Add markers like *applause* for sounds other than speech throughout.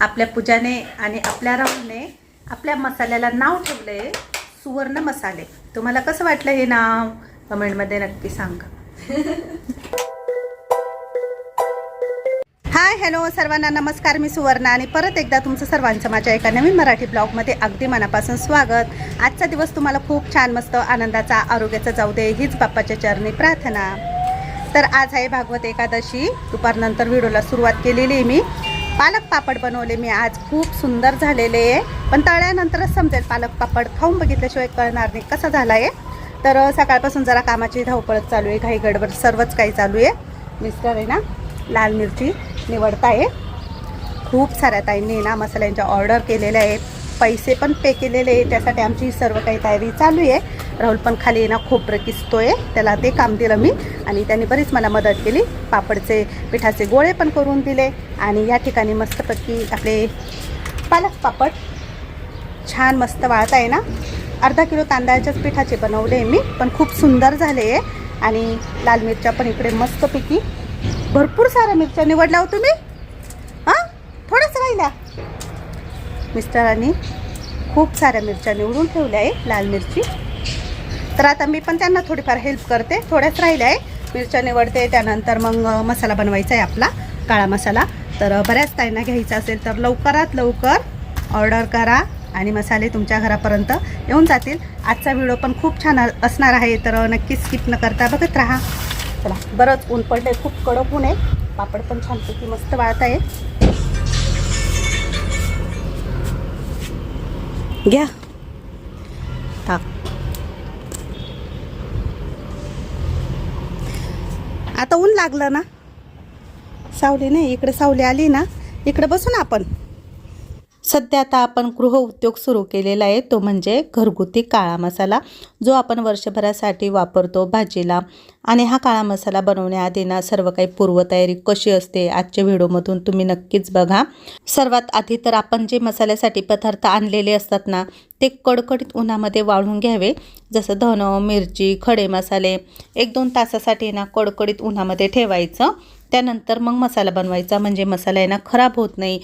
आपल्या पूजाने आणि आपल्या राहुलने आपल्या मसाल्याला नाव ठेवलं आहे सुवर्ण मसाले. तुम्हाला कसं वाटलं हे नाव? कमेंटमध्ये नक्की सांगा. *laughs* हाय हॅलो सर्वांना नमस्कार मी सुवर्णा आणि परत एकदा तुमचं सर्वांचं माझ्या एका नवीन मराठी ब्लॉगमध्ये अगदी मनापासून स्वागत. आजचा दिवस तुम्हाला खूप छान मस्त आनंदाचा आरोग्याचा जाऊ दे हीच बाप्पाच्या चरणी प्रार्थना. तर आज आहे भागवत एकादशी. दुपारनंतर व्हिडिओला सुरुवात केलेली आहे मी. पालक पापड बनवले. मी आज खूप सुंदर झालेले आहे. पण तळ्यानंतरच समजेल पालक पापड खाऊन बघितल्याशिवाय कळणार नाही कसा झाला आहे तर सकाळपासून जरा कामाची धावपळच चालू आहे. घाई गडबड सर्वच काही चालू आहे. मिस्टर आहे ना लाल मिरची निवडताय. खूप साऱ्या ताईंनी ना मसाल्यांच्या ऑर्डर केलेल्या आहेत. पैसे पण पे केलेले आहे. त्यासाठी आमची सर्व काही तयारी चालू आहे. राहुल पण खाली ना खोबरं किसतोय. त्याला ते काम दिलं मी. आणि त्यांनी बरीच मला मदत केली. पापडचे पिठाचे गोळे पण करून दिले. आणि या ठिकाणी मस्तपैकी आपले पालक पापड छान मस्त वाळत आहे ना. अर्धा किलो तांदळाच्याच पिठाचे बनवले मी पण खूप सुंदर झाले आहे. आणि लाल मिरच्या पण इकडे मस्तपैकी भरपूर साऱ्या मिरच्या निवडल्या हो तुम्ही. हां? थोडंसं राहिल्या. मिस्टरांनी खूप साऱ्या मिरच्या निवडून ठेवल्या आहे लाल मिरची. तर आता मी पण त्यांना थोडीफार हेल्प करते. थोड्याच राहिल्या आहे. मिरच्या निवडते त्यानंतर मग मसाला बनवायचा आहे आपला काळा मसाला. तर बऱ्याच ताईंना घ्यायचा असेल तर लवकरात लवकर ऑर्डर करा आणि मसाले तुमच्या घरापर्यंत येऊन जातील. आजचा व्हिडिओ पण खूप छान असणार आहे. तर नक्कीच नक्की स्किप न करता बघत राहा. चला बरंच ऊन पडलं खूप कडक ऊन आहे. पापड पण छानपैकी मस्त वाळत आहे. घ्या. टाक. आता ऊन लागलं ना? सावली नाही इकडे सावली आली ना इकडे बसू ना आपण. सध्या आता आपण गृह उद्योग सुरू केलेला आहे. तो म्हणजे घरगुती काळा मसाला जो आपण वर्षभरासाठी वापरतो भाजीला. आणि हा काळा मसाला बनवण्याआधी ना सर्व काही पूर्वतयारी कशी असते आजच्या व्हिडिओमधून तुम्ही नक्कीच बघा. सर्वात आधी तर आपण जे मसाल्यासाठी पदार्थ आणलेले असतात ना ते कडकडीत उन्हामध्ये वाळून घ्यावे. जसं धन मिरची खडे मसाले एक दोन तासासाठी ना कडकडीत उन्हामध्ये ठेवायचं. त्यानंतर मग मसाला बनवायचा. म्हणजे मसाला आहे ना खराब होत नाही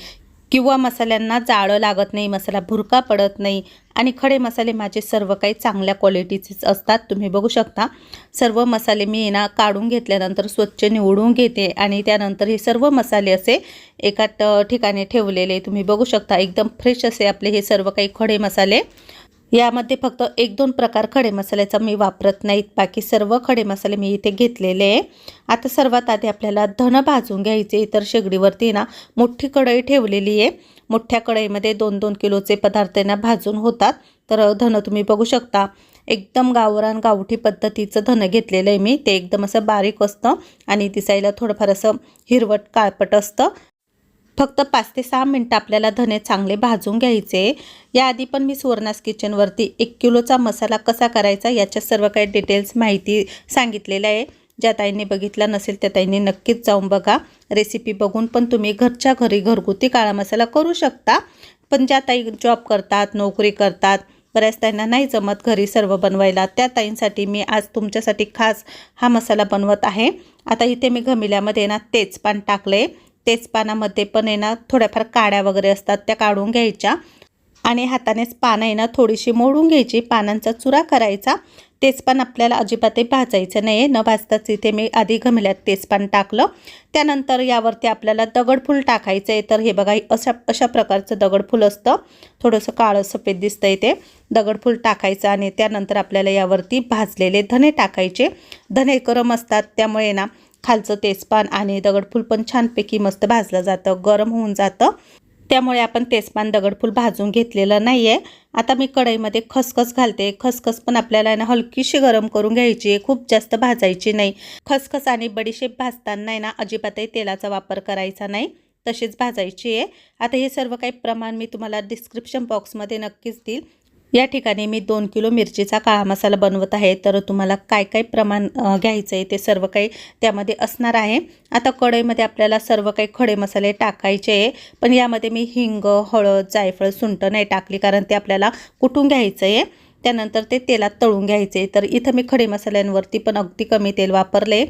किंवा मसाल्यांना जाळं लागत नाही मसाला भुरका पडत नाही आणि खडे मसाले माझे सर्व काही चांगल्या क्वालिटीचेच असतात. तुम्ही बघू शकता. सर्व मसाले मी ना काढून घेतल्यानंतर स्वच्छ निवडून घेते आणि त्यानंतर हे सर्व मसाले असे एका ठिकाणी ठेवलेले. तुम्ही बघू शकता एकदम फ्रेश असे आपले हे सर्व काही खडे मसाले. यामध्ये फक्त एक दोन प्रकार खडे मसाल्याचा मी वापरत नाहीत. बाकी सर्व खडे मसाले मी इथे घेतलेले आहे. आता सर्वात आधी आपल्याला धन भाजून घ्यायचे तर शेगडीवरती ना मोठी कढई ठेवलेली आहे. मोठ्या कढईमध्ये दोन दोन किलोचे पदार्थ ना भाजून होतात. तर धन तुम्ही बघू शकता. एकदम गावरान गावठी पद्धतीचं धन घेतलेलं आहे मी. ते एकदम असं बारीक असतं आणि दिसायला थोडंफार असं हिरवट काळपट असतं. फक्त पाच ते सहा मिनटं आपल्याला धने चांगले भाजून घ्यायचे. याआधी पण मी सुवर्णास किचनवरती एक किलोचा मसाला कसा करायचा याच्या सर्व काही डिटेल्स माहिती सांगितलेल्या आहे. ज्या ताईंनी बघितला नसेल त्या ताईंनी नक्कीच जाऊन बघा. रेसिपी बघून पण तुम्ही घरच्या घरी घरगुती काळा मसाला करू शकता. पण ज्या ताई जॉब करतात नोकरी करतात बऱ्याच ताईंना नाही जमत घरी सर्व बनवायला त्या ताईंसाठी मी आज तुमच्यासाठी खास हा मसाला बनवत आहे. आता इथे मी घमिल्यामध्ये ना तेच पान टाकले तेच पानामध्ये पण आहे ना थोड्याफार काड्या वगैरे असतात त्या काढून घ्यायच्या. आणि हातानेच पानं आहे ना थोडीशी मोडून घ्यायची. पानांचा चुरा करायचा. तेचपान आपल्याला अजिबातही भाजायचं नाही आहे न भाजताच इथे मी आधी घमेल्यात तेच पान टाकलं. त्यानंतर यावरती आपल्याला दगडफूल टाकायचं आहे तर हे बघा अशा अशा प्रकारचं दगडफूल असतं. थोडंसं काळं सफेद दिसतं आहे ते दगडफूल टाकायचं आणि त्यानंतर आपल्याला यावरती भाजलेले धने टाकायचे. धने गरम असतात त्यामुळे ना खालचं तेजपान आणि दगडफूल पण छानपैकी मस्त भाजलं जातं. गरम होऊन जातं. त्यामुळे आपण तेजपान दगडफूल भाजून घेतलेलं नाही आहे आता मी कढईमध्ये खसखस घालते. खसखस पण आपल्याला आहे ना हलकीशी गरम करून घ्यायची आहे. खूप जास्त भाजायची नाही. खसखस आणि बडीशेप भाजताना आहे ना अजिबातही तेलाचा वापर करायचा नाही. तशीच भाजायची आहे. आता हे सर्व काही प्रमाण मी तुम्हाला डिस्क्रिप्शन बॉक्समध्ये नक्कीच देईल. या ठिकाणी मी दोन किलो मिरचीचा काळा मसाला बनवत आहे. तर तुम्हाला काय काय प्रमाण घ्यायचं आहे ते सर्व काही त्यामध्ये असणार आहे. आता कढईमध्ये आपल्याला सर्व काही खडे मसाले टाकायचे आहे. पण यामध्ये मी हिंग हळद जायफळ सुंठ नाही टाकली कारण ते आपल्याला कुठून घ्यायचं आहे त्यानंतर ते तेलात तळून घ्यायचे तर इथं मी खडे मसाल्यांवरती पण अगदी कमी तेल वापरले.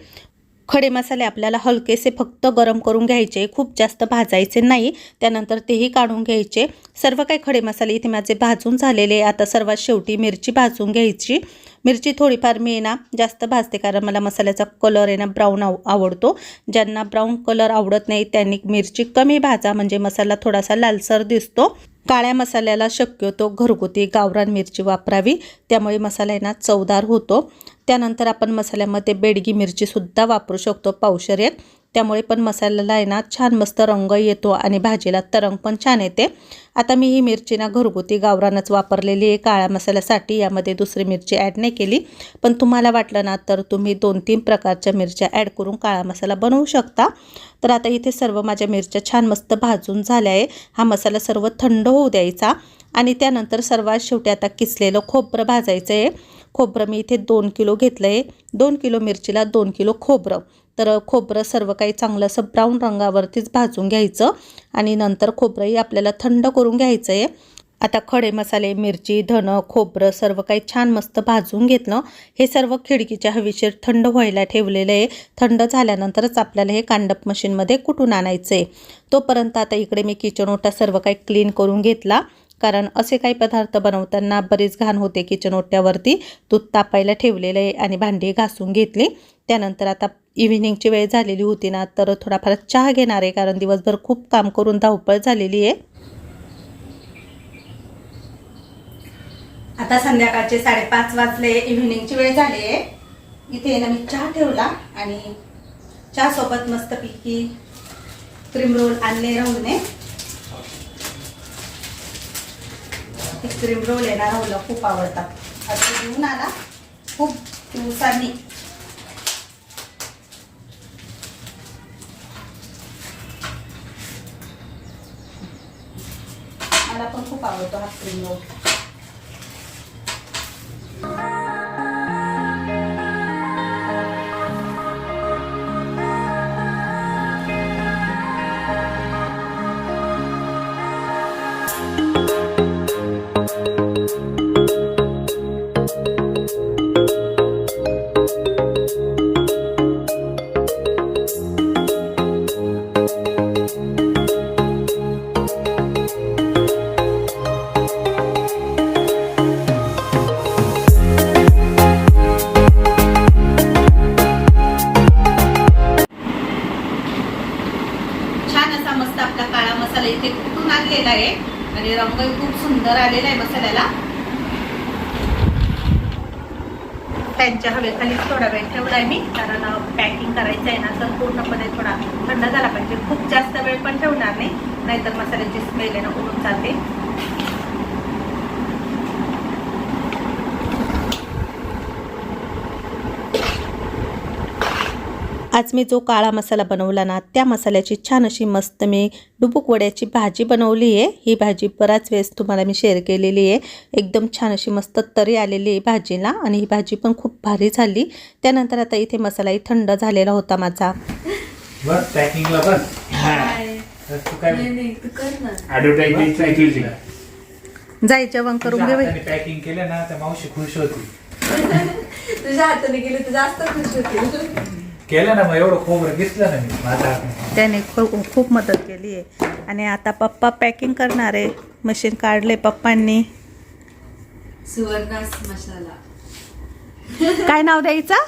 खडे मसाले आपल्याला हलकेसे फक्त गरम करून घ्यायचे खूप जास्त भाजायचे नाही त्यानंतर तेही काढून घ्यायचे. सर्व काही खडे मसाले इथे माझे भाजून झालेले आहे. आता सर्वात शेवटी मिरची भाजून घ्यायची. मिरची थोडीफार मी ना जास्त भाजते कारण मला मसाल्याचा कलर आहे ना ब्राऊन आव आवडतो. ज्यांना ब्राऊन कलर आवडत नाही त्यांनी मिरची कमी भाजा म्हणजे मसाला थोडासा लालसर दिसतो. काळ्या मसाल्याला शक्यतो घरगुती गावरान मिरची वापरावी. त्यामुळे मसाला यांना चवदार होतो. त्यानंतर आपण मसाल्यामध्ये बेडगी मिरचीसुद्धा वापरू शकतो. पावशर त्यामुळे पण मसाल्याला आहे ना छान मस्त रंग येतो आणि भाजीला तरंग पण छान येते. आता मी ही मिरची ना घरगुती गावरानच वापरलेली आहे. काळ्या मसाल्यासाठी यामध्ये दुसरी मिरची ॲड नाही केली. पण तुम्हाला वाटलं ना तर तुम्ही दोन तीन प्रकारच्या मिरच्या ॲड करून काळा मसाला बनवू शकता. तर आता इथे सर्व माझ्या मिरच्या छान मस्त भाजून झाल्या आहे. हा मसाला सर्व थंड होऊ द्यायचा आणि त्यानंतर सर्वात शेवटी आता किसलेलं खोबरं भाजायचं आहे. खोबरं मी इथे दोन किलो घेतलं आहे दोन किलो मिरचीला दोन किलो खोबरं. तर खोबरं सर्व काही चांगलं असं ब्राऊन रंगावरतीच भाजून घ्यायचं. आणि नंतर खोबरंही आपल्याला थंड करून घ्यायचं आहे आता खडे मसाले मिरची धन खोबरं सर्व काही छान मस्त भाजून घेतलं. हे सर्व खिडकीच्या हवेशीर थंड व्हायला ठेवलेलं आहे. थंड झाल्यानंतरच आपल्याला हे कांडप मशीनमध्ये कुठून आणायचं आहे तोपर्यंत आता इकडे मी किचन ओटा सर्व काही क्लीन करून घेतला. कारण असे काही पदार्थ बनवताना बरीच घाण होते किचन ओट्यावरती. दूध तापायला ठेवलेलं आहे आणि भांडी घासून घेतली. त्यानंतर आता इव्हिनिंगची वेळ झालेली होती ना तर थोडाफार चहा घेणार आहे कारण दिवसभर खूप काम करून धावपळ झालेली आहे. आता संध्याकाळचे साडेपाच वाजले इव्हिनिंगची वेळ झाली आहे. इथे ना मी चहा ठेवला आणि चहा सोबत मस्तपैकी क्रीम रोल आणले राहुलने. क्रीम रोल येणार ना खूप आवडतात. असं घेऊन आला. खूप दिवसांनी. मला पण खूप आवडतो हा क्रीम रोल मसाला इथे कुठून आणलेला आहे? आणि रंगही खूप सुंदर आलेला आहे मसाल्याला त्यांच्या हवेखाली थोडा वेळ ठेवलाय मी कारण पॅकिंग करायचं आहे ना तर पूर्णपणे थोडा थंड झाला पाहिजे. खूप जास्त वेळ पण ठेवणार नाही नाहीतर मसाल्याची स्मेल आहे ना उडून जाते. आज मी जो काळा मसाला बनवला ना त्या मसाल्याची छान अशी मस्त मी डुबुक वड्याची भाजी बनवली आहे. ही भाजी बराच वेळेस तुम्हाला मी शेअर केलेली आहे. एकदम छान अशी मस्त तरी आलेली आहे भाजीला आणि ही भाजी पण खूप भारी झाली. त्यानंतर आता इथे मसालाही थंड झालेला होता माझा. बस पॅकिंगला बस. तर तू काय नाही नाही तू कर ना. ऍडव्हर्टाइज तुझी जाय जेवण करून घे बाई. पॅकिंग केलं ना तर मावशी खुश होती. *laughs* तुझ्या हाताने गेले तर जास्त खुश होतील केलं ना मग एवढं खोबरं घेतलं ना मी माझ्या हाताने. त्याने खूप खूप मदत केली आहे. आणि आता पप्पा पॅकिंग करणार आहे. मशीन काढले पप्पांनी. सुवर्णास मसाला. काय नाव द्यायचं?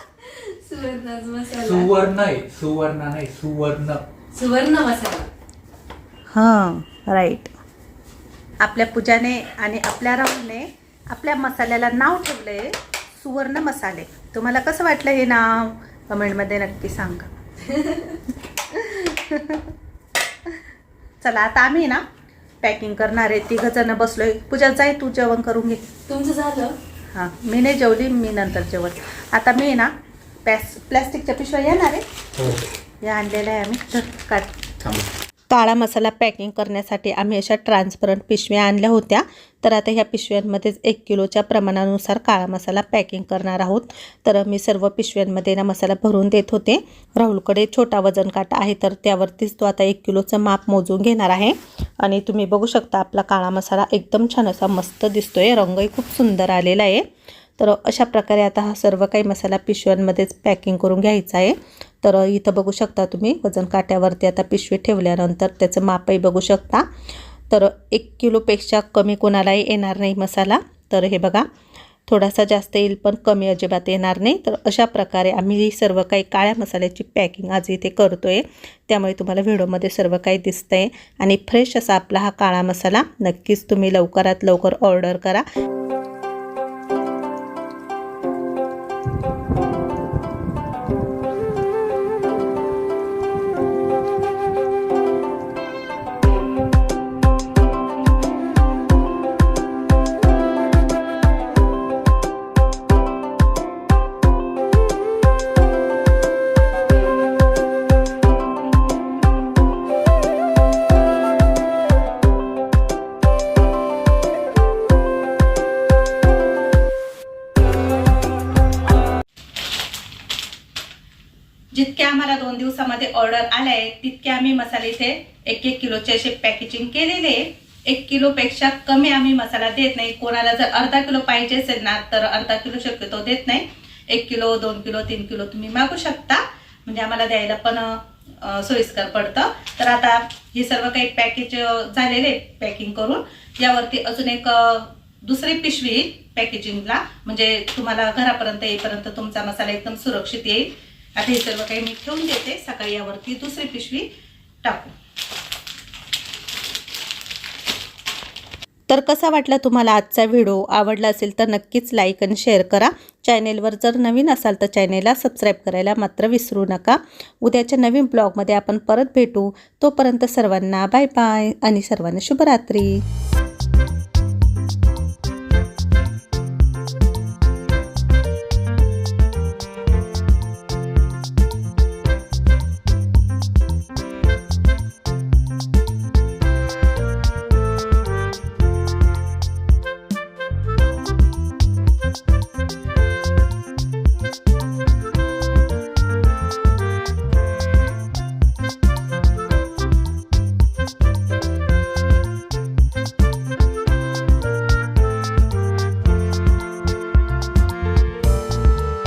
सुवर्णास मसाला. सुवर्ण आहे सुवर्ण नाही सुवर्ण. सुवर्ण मसाला. हां राईट आपल्या पूजाने आणि आपल्या राहुलने आपल्या मसाल्याला नाव ठेवले सुवर्ण मसाले. तुम्हाला कसं वाटलं हे नाव? कमेंटमध्ये नक्की सांगा. चला आता आम्ही ना पॅकिंग करणार आहे. तिघ जण बसलोय. पूजा जाय तू जेवण करून घे. तुमचं झालं? हां मी नाही जेवली मी नंतर जेवण. आता मी ना पॅस प्लॅस्टिकच्या पिशव्या येणार आहे हो. या आणलेल्या आहे आम्ही. तर काढ. थांब. काळा मसाला पॅकिंग करण्यासाठी आम्ही अशा ट्रान्सपरंट पिशव्या आणल्या होत्या. तर आता ह्या पिशव्यांमध्येच एक किलोच्या प्रमाणानुसार काळा मसाला पॅकिंग करणार आहोत. तर मी सर्व पिशव्यांमध्ये ना मसाला भरून देत होते. राहुलकडे छोटा वजन काटा आहे तर त्यावरतीच तो आता एक किलोचं माप मोजून घेणार आहे. आणि तुम्ही बघू शकता आपला काळा मसाला एकदम छान असा मस्त दिसतोय. रंगही खूप सुंदर आलेला आहे. तर अशा प्रकारे आता हा सर्व काही मसाला पिशव्यांमध्येच पॅकिंग करून घ्यायचा आहे. तर इथं बघू शकता तुम्ही वजन काट्यावरती आता पिशवी ठेवल्यानंतर त्याचं मापही बघू शकता. तर एक किलोपेक्षा कमी कोणालाही येणार नाही मसाला. तर हे बघा थोडासा जास्त येईल पण कमी अजिबात येणार नाही. तर अशा प्रकारे आम्ही सर्व काही काळ्या मसाल्याची पॅकिंग आज इथे करतो आहे त्यामुळे तुम्हाला व्हिडिओमध्ये सर्व काही दिसतं आहे आणि फ्रेश असा आपला हा काळा मसाला नक्कीच तुम्ही लवकरात लवकर ऑर्डर करा. जितके आम्हाला दोन दिवसामध्ये ऑर्डर आल्या तितके आम्ही मसाले इथे एक एक किलोचे असे पॅकेजिंग केलेले आहे एक किलोपेक्षा कमी आम्ही मसाला देत नाही. कोणाला जर अर्धा किलो पाहिजे असेल ना तर अर्धा किलो शक्यतो देत नाही. एक किलो दोन किलो तीन किलो तुम्ही मागू शकता. म्हणजे आम्हाला द्यायला पण सोयीस्कर पडतं. तर आता हे सर्व काही पॅकेज झालेले पॅकिंग करून. यावरती अजून एक दुसरी पिशवी पॅकेजिंगला म्हणजे तुम्हाला घरापर्यंत येईपर्यंत तुमचा मसाला एकदम सुरक्षित येईल. आता हे सर्व काही मी ठेवून देते. सकाळी यावरती दुसरी पिशवी टाकू. तर कसा वाटला तुम्हाला आजचा व्हिडिओ? आवडला असेल तर नक्कीच लाईक आणि शेअर करा. चॅनेलवर जर नवीन असाल तर चॅनेलला सबस्क्राईब करायला मात्र विसरू नका. उद्याच्या नवीन ब्लॉगमध्ये आपण परत भेटू. तोपर्यंत सर्वांना बाय बाय आणि सर्वांना शुभरात्री.